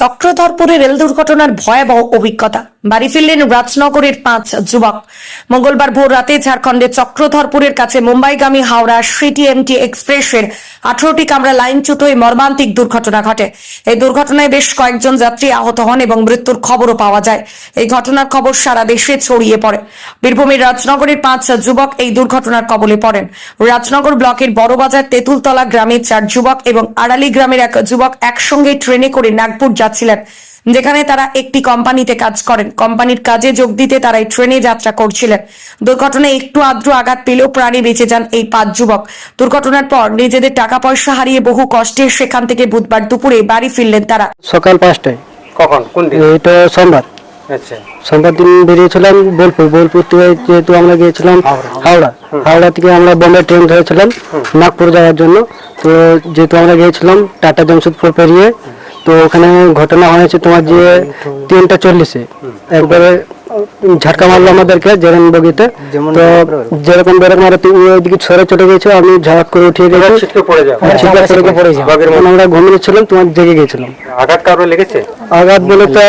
চক্রধরপুরে rail দুর্ঘটনার ভয়াবহ অভিজ্ঞতা। বাড়ি ফিরলেন রাজনগরের পাঁচ যুবক। মঙ্গলবার ভোর রাতে ঝাড়খণ্ডের চক্রধরপুরের কাছে মুম্বাইগামী হাওড়া সিটিএমটি এক্সপ্রেসের আঠারোটি কামরা লাইনচ্যুত এই মর্মান্তিক দুর্ঘটনা ঘটে। এই দুর্ঘটনায় বেশ কয়েকজন যাত্রী আহত হন এবং মৃত্যুর খবরও পাওয়া যায়। এই ঘটনার খবর সারা দেশে ছড়িয়ে পড়ে। বীরভূমের রাজনগরের পাঁচ যুবক এই দুর্ঘটনার কবলে পড়েন। রাজনগর ব্লকের বড়বাজার তেঁতুলতলা গ্রামের চার যুবক এবং আড়ালি গ্রামের এক যুবক একসঙ্গে ট্রেনে করে নাগপুর যাচ্ছিলেন। যেখানে তারা একটি কোম্পানিতে কাজ করেন। কোম্পানির কাজে যোগ দিতে তারা এই ট্রেনে যাত্রা করছিলেন। দুর্ঘটনায় একটু আদ্র আঘাত পেলেও প্রাণে বেঁচে যান এই পাঁচ যুবক। দুর্ঘটনার পর নিজেদের টাকা পয়সা হারিয়ে বহু কষ্টে সেখান থেকে বুধবার দুপুরে বাড়ি ফিরলেন তারা। সকাল পাঁচটায়। কখন? কোন দিন? এটা সোমবার। আচ্ছা। সোমবার দিন বেরিয়েছিলাম বোলপুর। বোলপুর থেকে যেহেতু আমরা গিয়েছিলাম হাওড়া। হাওড়া। থেকে আমরা বোম্বে ট্রেন ধরেছিলাম নাগপুর যাওয়ার জন্য। তো যেহেতু আমরা গিয়েছিলাম টাটা জামশেদপুর পেরিয়ে তো ওখানে ঘটনা হয়েছে তোমার যে তিনটা চল্লিশে। একবারে ঝাটকা মারলো আমাদেরকে যেরকম বগিতে। তো যেরকম বেরক মারে তুই ওইদিকে সরে চলে গেছো আমি ঝাঁক করে উঠিয়ে গেছি। আমরা ঘুমিয়েছিলাম তোমার জেগে গেছিলাম। আঘাত কারও লেগেছে? আঘাত বলে তো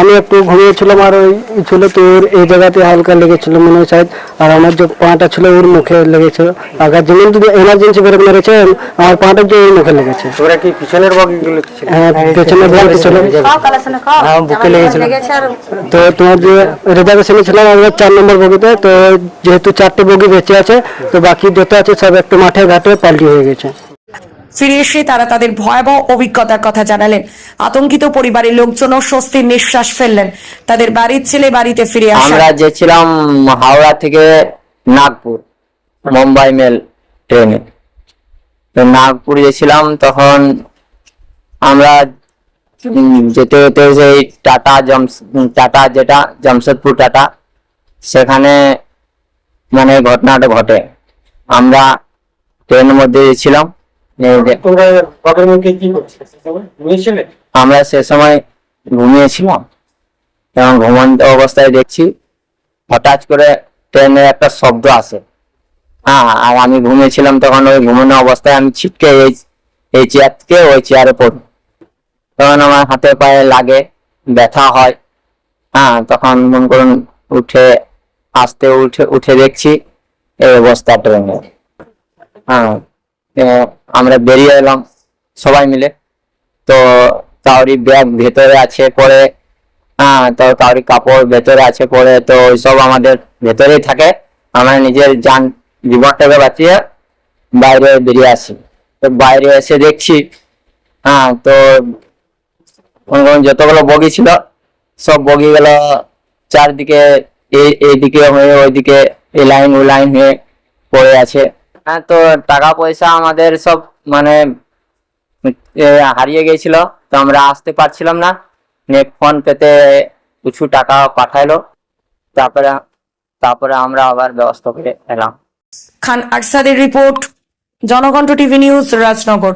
আমি একটু ঘুমিয়েছিলাম আর ওই ছিল তোর এই জায়গাতে হালকা লেগেছিল মনে হয় আর আমার যে পাটা ছিল ওর মুখে লেগেছিল আঘাত যেমন যদি এমার্জেন্সি বেরোক মেরেছে আমার পাটা যে ওর মুখে লেগেছে। তোমরা কি পিছনের বগিগুলো হ্যাঁ পেছনে বলতে ছিল। হ্যাঁ বুকে লেগেছিল। তো তোমার যে রিজার্ভেশনে ছিলাম আমরা চার নম্বর বগিতে। তো যেহেতু চারটে বগি বেঁচে আছে তো বাকি যত আছে সব একটু মাঠে ঘাটে পাল্টি হয়ে গেছে। ফিরে এসে তারা তাদের ভয়াবহ অভিজ্ঞতার কথা জানালেন। আতঙ্কিত পরিবারের লোকজনও স্বস্তির নিঃশ্বাস ফেললেন। তাদের বাড়ির ছেলে বাড়িতে ফিরে আসা আমরা যেছিলাম হাওড়া থেকে নাগপুর, মুম্বাই মেল ট্রেনে। তো নাগপুর গেছিলাম তখন আমরা যেতে যেতে সেই টাটা জমস, টাটা যেটা, জামশেদপুর টাটা, সেখানে মানে ঘটনাটা ঘটে। আমরা ট্রেনের মধ্যে ছিলাম আমরা সে সময় ঘুমিয়েছিলাম। এবং ঘুমন্ত অবস্থায় দেখছি হঠাৎ করে ট্রেনের একটা শব্দ আসে। হ্যাঁ আর আমি ঘুমিয়েছিলাম তখন ওই ঘুমানো অবস্থায় আমি ছিটকে এই এই চেয়ার থেকে ওই চেয়ারে পড়ি। তখন আমার হাতে পায়ে লাগে ব্যথা হয়। হ্যাঁ তখন মন করুন উঠে আসতে উঠে উঠে দেখছি এই অবস্থা ট্রেনের। হ্যাঁ আমরা বেরিয়ে এলাম সবাই মিলে। তো কাউরি ব্যাগ ভেতরে আছে পরে হ্যাঁ তো কাউরি কাপড় ভেতরে আছে পরে, তো ওইসব আমাদের ভেতরেই থাকে। আমরা নিজের যান জীবনটাকে বাঁচিয়ে বাইরে বেরিয়ে আসি। তো বাইরে এসে দেখছি হ্যাঁ তো কোন যতগুলো বগি ছিল, সব বগি বগিগুলো চারদিকে এই এইদিকে হয়ে ওইদিকে এই লাইন ওই লাইন হয়ে পড়ে আছে। তো টাকা পয়সা আমাদের সব মানে হারিয়ে গেছিল, তো আমরা আসতে পারছিলাম না। ফোন পেতে কিছু টাকা পাঠাইলো, তারপরে তারপরে আমরা আবার ব্যবস্থা করে এলাম। Khan আরসাদের report, Janakantha TV news, Rajnagar.